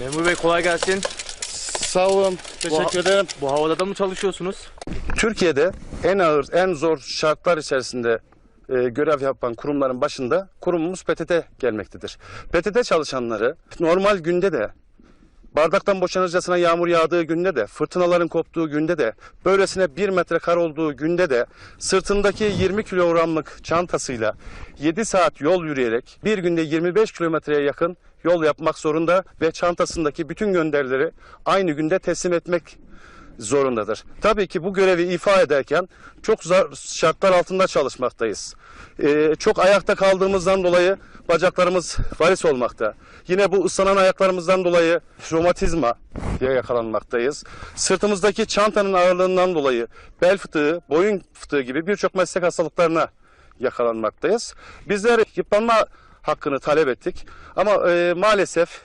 Memur Bey kolay gelsin. Sağ olun. Teşekkür ederim. Bu havada da mı çalışıyorsunuz? Türkiye'de en ağır, en zor şartlar içerisinde e, görev yapan kurumların başında kurumumuz PTT gelmektedir. PTT çalışanları normal günde de bardaktan boşanırcasına yağmur yağdığı günde de, fırtınaların koptuğu günde de, böylesine bir metre kar olduğu günde de sırtındaki 20 kilogramlık çantasıyla 7 saat yol yürüyerek bir günde 25 kilometreye yakın yol yapmak zorunda ve çantasındaki bütün gönderileri aynı günde teslim etmek zorundadır. Tabii ki bu görevi ifa ederken çok zor şartlar altında çalışmaktayız. Ee, çok ayakta kaldığımızdan dolayı bacaklarımız varis olmakta. Yine bu ıslanan ayaklarımızdan dolayı romatizma diye yakalanmaktayız. Sırtımızdaki çantanın ağırlığından dolayı bel fıtığı, boyun fıtığı gibi birçok meslek hastalıklarına yakalanmaktayız. Bizler yıpranma hakkını talep ettik ama e, maalesef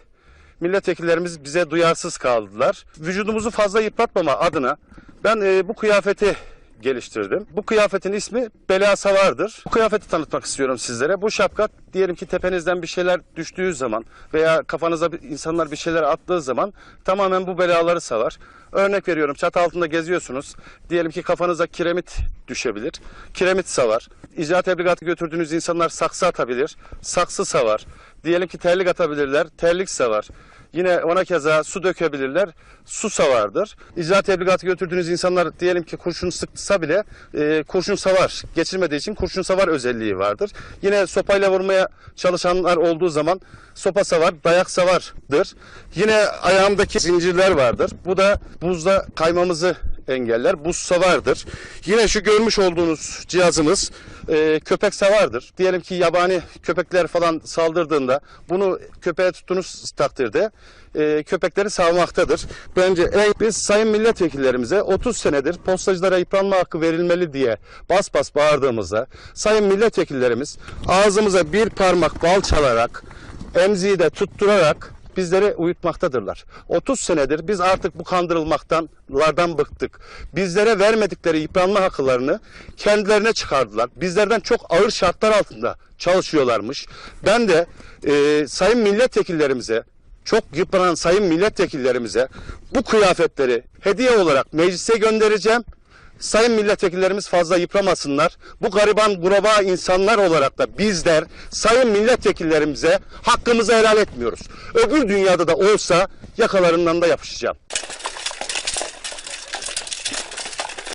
milletvekillerimiz bize duyarsız kaldılar. Vücudumuzu fazla yıpratmama adına ben e, bu kıyafeti geliştirdim. Bu kıyafetin ismi Bela Savar'dır. Bu kıyafeti tanıtmak istiyorum sizlere. Bu şapka diyelim ki tepenizden bir şeyler düştüğü zaman veya kafanıza insanlar bir şeyler attığı zaman tamamen bu belaları savar. Örnek veriyorum çatı altında geziyorsunuz. Diyelim ki kafanıza kiremit düşebilir. Kiremit savar. İcra tebligatı götürdüğünüz insanlar saksı atabilir. Saksı savar. Diyelim ki terlik atabilirler. Terlik savar. Yine ona keza su dökebilirler. Su savardır. İcra tebligatı götürdüğünüz insanlar diyelim ki kurşun sıksa bile e, kurşun savar. Geçirmediği için kurşun savar özelliği vardır. Yine sopayla vurmaya çalışanlar olduğu zaman sopa savar, dayak savardır. Yine ayağımdaki zincirler vardır. Bu da buzda kaymamızı engeller. Buz savardır. Yine şu görmüş olduğunuz cihazımız e, köpek savardır. Diyelim ki yabani köpekler falan saldırdığında bunu köpeğe tuttuğunuz takdirde e, köpekleri savmaktadır. Bence en, biz sayın milletvekillerimize 30 senedir postacılara yıpranma hakkı verilmeli diye bas bas bağırdığımızda sayın milletvekillerimiz ağzımıza bir parmak bal çalarak emziği de tutturarak bizleri uyutmaktadırlar. 30 senedir biz artık bu kandırılmaktanlardan bıktık. Bizlere vermedikleri yıpranma haklarını kendilerine çıkardılar. Bizlerden çok ağır şartlar altında çalışıyorlarmış. Ben de e, sayın milletvekillerimize çok yıpranan sayın milletvekillerimize bu kıyafetleri hediye olarak meclise göndereceğim. Sayın milletvekillerimiz fazla yıpramasınlar. Bu gariban guraba insanlar olarak da bizler sayın milletvekillerimize hakkımızı helal etmiyoruz. Öbür dünyada da olsa yakalarından da yapışacağım.